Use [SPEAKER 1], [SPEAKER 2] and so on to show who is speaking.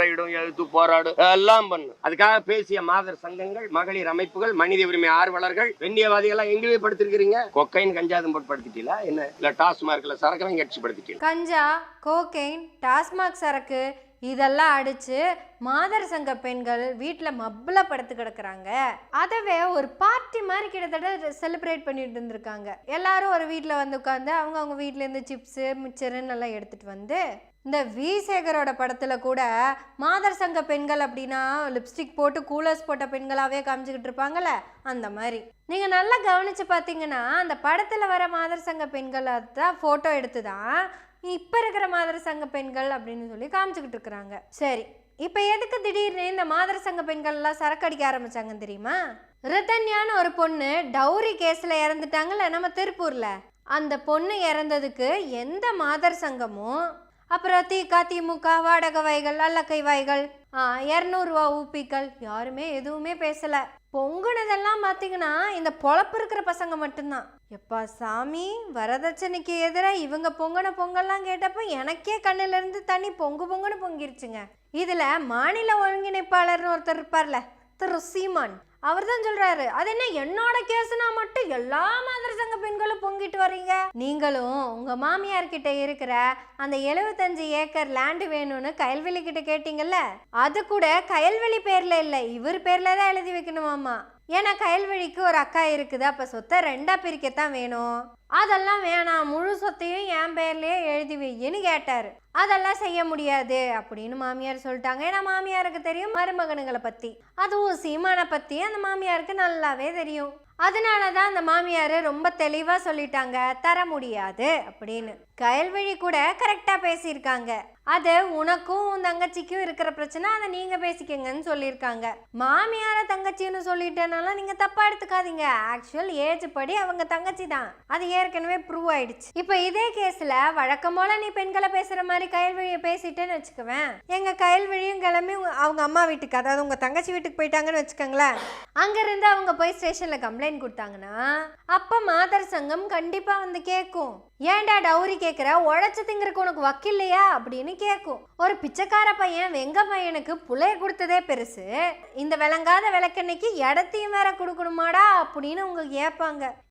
[SPEAKER 1] முறையிடும் எழுத்து போராடும் எல்லாம் பண்ணும். அதுக்காக பேசிய மாதர் சங்கங்கள் மகளிர் அமைப்புகள் மனித உரிமை ஆர்வலர்கள் வெண்ணியவாதிகள் எங்கே படுத்திருக்கிறீங்க? கொக்கைன் கஞ்சாதும் போட்டு படுத்திட்டீங்களா? என்ன? இல்ல டாஸ்மார்க்ல சரக்கெல்லாம் கட்சி படுத்திட்டீங்க
[SPEAKER 2] கஞ்சா கோகெயின் டாஸ்மாக் சரக்கு இதெல்லாம் அடிச்சு மாதர் சங்க பெண்கள் வீட்டில் மப்பில் படுத்து கிடக்குறாங்க. அதவே ஒரு பார்ட்டி மாதிரி கிட்டத்தட்ட செலிப்ரேட் பண்ணிட்டு இருந்திருக்காங்க. எல்லாரும் ஒரு வீட்டில் வந்து உட்காந்து அவங்க அவங்க வீட்டிலேருந்து சிப்ஸு மிச்சருன்னு எல்லாம் எடுத்துகிட்டு வந்து இந்த வி. சேகரோட படத்தில் கூட மாதர் சங்க பெண்கள் அப்படின்னா லிப்ஸ்டிக் போட்டு கூலர்ஸ் போட்ட பெண்களாகவே காமிச்சிக்கிட்டு இருப்பாங்கல்ல? அந்த மாதிரி. நீங்கள் நல்லா கவனித்து பார்த்தீங்கன்னா அந்த படத்தில் வர மாதர் சங்க பெண்களை தான் ஃபோட்டோ எடுத்து தான் இப்போ இருக்கிற மாதர் சங்க பெண்கள் அப்படின்னு சொல்லி காமிச்சிக்கிட்டு இருக்கிறாங்க. சரி இப்போ எதுக்கு திடீர்னு இந்த மாதர் சங்க பெண்கள்லாம் சரக்கு அடிக்க ஆரம்பிச்சாங்கன்னு தெரியுமா? ரிதன்யான்னு ஒரு பொண்ணு டௌரி கேஸில் இறந்துட்டாங்கல்ல நம்ம திருப்பூரில். அந்த பொண்ணு இறந்ததுக்கு எந்த மாதர் சங்கமும் அப்புறம் திக திமுக வாடகை வாய்கள் அல்லக்கை வாய்கள் இரநூறுவா ஊப்பிக்கள். யாருமே எதுவுமே பேசலை. பொங்குனதெல்லாம் பார்த்தீங்கன்னா இந்த பொழப்பு இருக்கிற பசங்க மட்டும்தான். எப்பா சாமி வரதட்சணைக்கு எதிராக இவங்க பொங்கின பொங்கல்லாம் கேட்டப்போ எனக்கே கண்ணிலிருந்து தண்ணி பொங்கு பொங்குன்னு பொங்கிருச்சுங்க. இதில் மாநில ஒருங்கிணைப்பாளர்னு ஒருத்தர் இருப்பார்ல திரு சீமான். அவர் தான் சொல்றாரு. அது என்ன? என்னோட கேஸ்னா மட்டும் எல்லா மாதிரி சங்க பெண்களும் பொங்கிட்டு வர்றீங்க? நீங்களும் உங்க மாமியார் கிட்ட இருக்கிற அந்த எழுபத்தஞ்சு ஏக்கர் லேண்டு வேணும்னு கயல்வெளி கிட்ட கேட்டீங்கல்ல? அது கூட கயல்வெளி பேர்ல இல்ல. இவர் பேர்ல தான் எழுதி வைக்கணுமாமா ஏன்னா கயல்வெளிக்கு ஒரு அக்கா இருக்குது. அப்ப சொத்தை ரெண்டா பிரிக்கத்தான் வேணும். அதெல்லாம் வேணாம். முழு சொத்தையும் என் பேர்லயே எழுதி வையின்னு கேட்டாரு. அதெல்லாம் செய்ய முடியாது அப்படின்னு மாமியார் சொல்லிட்டாங்க. ஏன்னா மாமியாருக்கு தெரியும் மருமகனுங்களை பத்தி. அதுவும் சீமானை பத்தி அந்த மாமியாருக்கு நல்லாவே தெரியும். அதனால தான் அந்த மாமியார் ரொம்ப தெளிவாக சொல்லிட்டாங்க தர முடியாது அப்படின்னு. கயல்வழி கூட கரெக்டாக பேசியிருக்காங்க. அது உனக்கும் உன் தங்கச்சிக்கும் இருக்கிற பிரச்சனை அதை நீங்கள் பேசிக்கங்கன்னு சொல்லியிருக்காங்க. மாமியார தங்கச்சின்னு சொல்லிட்டேனால நீங்கள் தப்பாக எடுத்துக்காதீங்க. ஆக்சுவல் ஏஜ் படி அவங்க தங்கச்சி தான். அது ஏற்கனவே ப்ரூவ் ஆயிடுச்சு. இப்போ இதே கேஸில் வழக்கம் போல நீ பெண்களை பேசுகிற மாதிரி கயல்வழியை பேசிட்டேன்னு வச்சுக்குவேன். எங்கள் கயல்வழியும் கிளம்பி அவங்க அம்மா வீட்டுக்கு அதாவது உங்கள் தங்கச்சி வீட்டுக்கு போயிட்டாங்கன்னு வச்சுக்கோங்களேன். அங்கேருந்து அவங்க போய் ஸ்டேஷனில் கம்ப்ளைண்ட் கொடுத்தாங்கன்னா அப்போ மாதர் சங்கம் கண்டிப்பாக வந்து கேட்கும். ஏன்டா டவுரி கேட்குற உழைச்சி திங்கிறக்கு உனக்கு வக்கில்லையா? அப்படின்னு கேட்கும் ஒரு பிச்சைக்கார பையன் வெங்க பையனுக்கு புலைய கொடுத்ததே பெருசு. இந்த விளங்காத விளக்கெண்ணைக்கு இடத்தையும் வேற கொடுக்கணுமாடா அப்படின்னு உங்க கேட்பாங்க